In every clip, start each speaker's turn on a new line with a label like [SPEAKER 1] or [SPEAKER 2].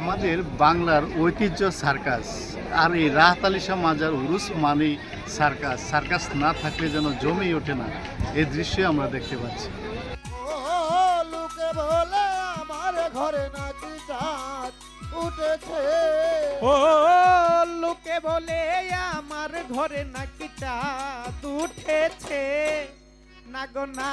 [SPEAKER 1] আমাদের বাংলার ঐতিহ্য সার্কাস আর এই রাহতালিশা মাজার উরুস মানে সার্কাস। সার্কাস না থাকলে যেন জমেই ওঠে না এই দৃশ্য আমরা দেখতে পাচ্ছি।
[SPEAKER 2] ও লোকে বলে আমার ঘরে নাকি চাঁদ উঠেছে।
[SPEAKER 3] ও লোকে বলে আমার ঘরে নাকি চাঁদ উঠেছে। না গো না।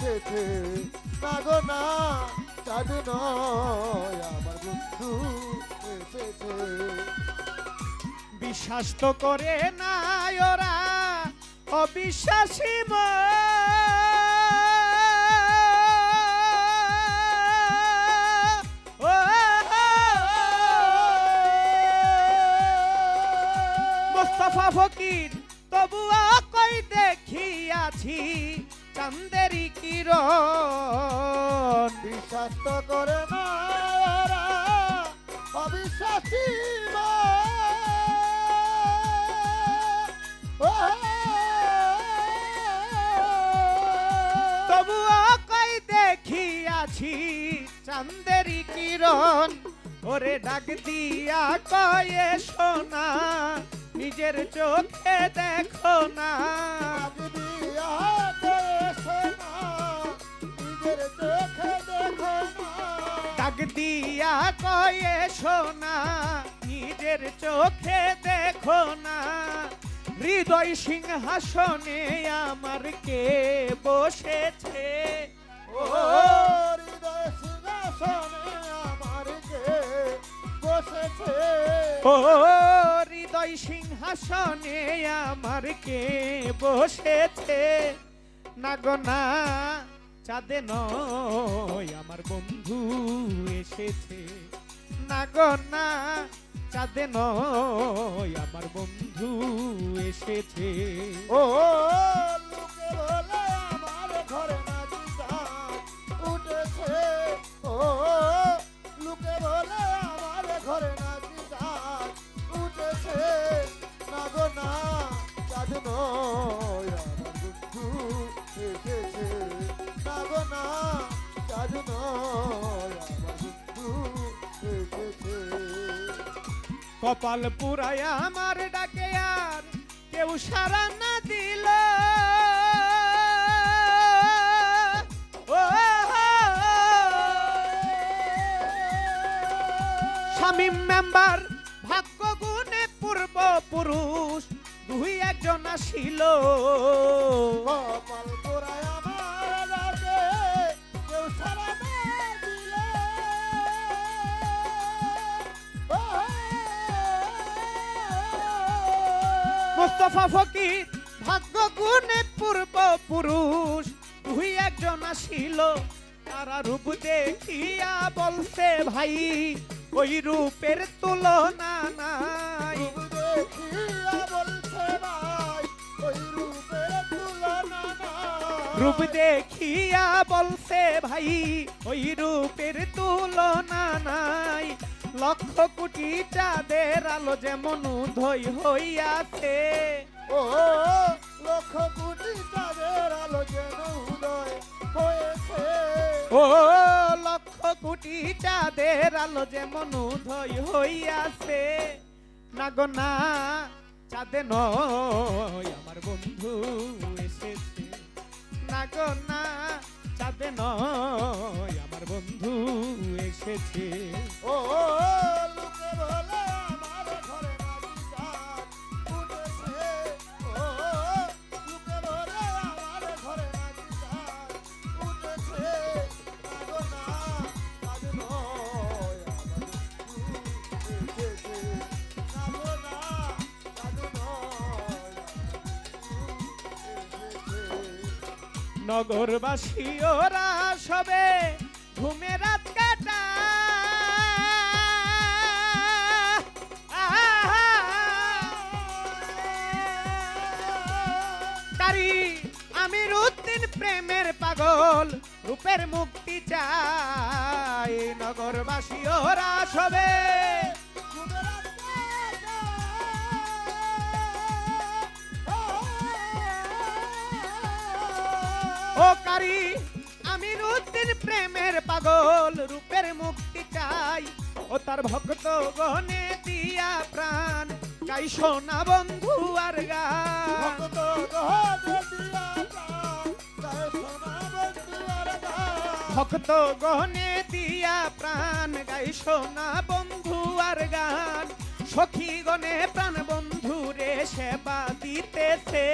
[SPEAKER 2] এসেছে না চাঁদ নয় আমার বন্ধু এসেছে।
[SPEAKER 3] বিশ্বাস তো করে না ওরা, অবিশ্বাসী মোস্তফা ফকির, তবুও কই দেখিয়াছি? চান্দেরি কিরণ।
[SPEAKER 2] বিশ্বাস তো করে না অবিশ্বাসী
[SPEAKER 3] তবুও কই দেখিয়াছি চান্দেরি কিরণ। ওরে ডাক দিয়া কয়ে শোনা নিজের চোখে দেখো না। দিয়া কয়ে শোনা নিজের চোখে দেখো না। হৃদয় সিংহাসনে আমার কে বসেছে?
[SPEAKER 2] ও হৃদয় সিংহাসনে আমার কে বসেছে?
[SPEAKER 3] ও হৃদয় সিংহাসনে আমার কে বসেছে? না, চাঁদে নয় আমার বন্ধু। এসেছে না গো না চাঁদে নয় আমার বন্ধু এসেছে।
[SPEAKER 2] ও
[SPEAKER 3] কপাল পুরায় আমার ডাকে আর কেউ সারা না দিল। শামীম মেম্বার ভাগ্য গুণে পূর্ব পুরুষ, দুই একজন আসিল। মোস্তফা ফকির ভাগ্য গুণে পূর্ব পুরুষ। দুই একজন আসিল তারা রূপ দেখিয়া বলছে ভাই ওই রূপের তুলনা নাই।
[SPEAKER 2] রূপ দেখিয়া বলছে ভাই ওই রূপের তুলনা নাই।
[SPEAKER 3] লক্ষ কোটি চাঁদের আলো যেমন উদয় হইয়াছে।
[SPEAKER 2] ও লক্ষ কোটি তাদের আলো যেন উদয় হয়েছে।
[SPEAKER 3] ও লক্ষ কোটি চাঁদের আলো যেমন উদয় হইয়াছে। না গো না চাঁদে নয় আমার বন্ধু এসেছে। না গো না চাঁদে নয় আমার বন্ধু এসেছে
[SPEAKER 2] ও লোকে
[SPEAKER 3] নগরবাসী, ওরা সবে ঘুমে রাত কাটা। তারি আমি রুদ্দিন প্রেমের পাগল, রূপের মুক্তি চাই। নগরবাসী, ওরা সবে তার ভক্ত গনে দিয়া প্রাণ। গাই সোনা বন্ধু আর গান।
[SPEAKER 2] ভক্ত গহনে দিয়া প্রাণ, গায়ে সোনা বন্ধু আর গান।
[SPEAKER 3] ভক্ত গহনে দিয়া প্রাণ গাই সোনা বন্ধু আর গান। সখী গনে প্রাণ বন্ধু রে সেবা দিতেছে।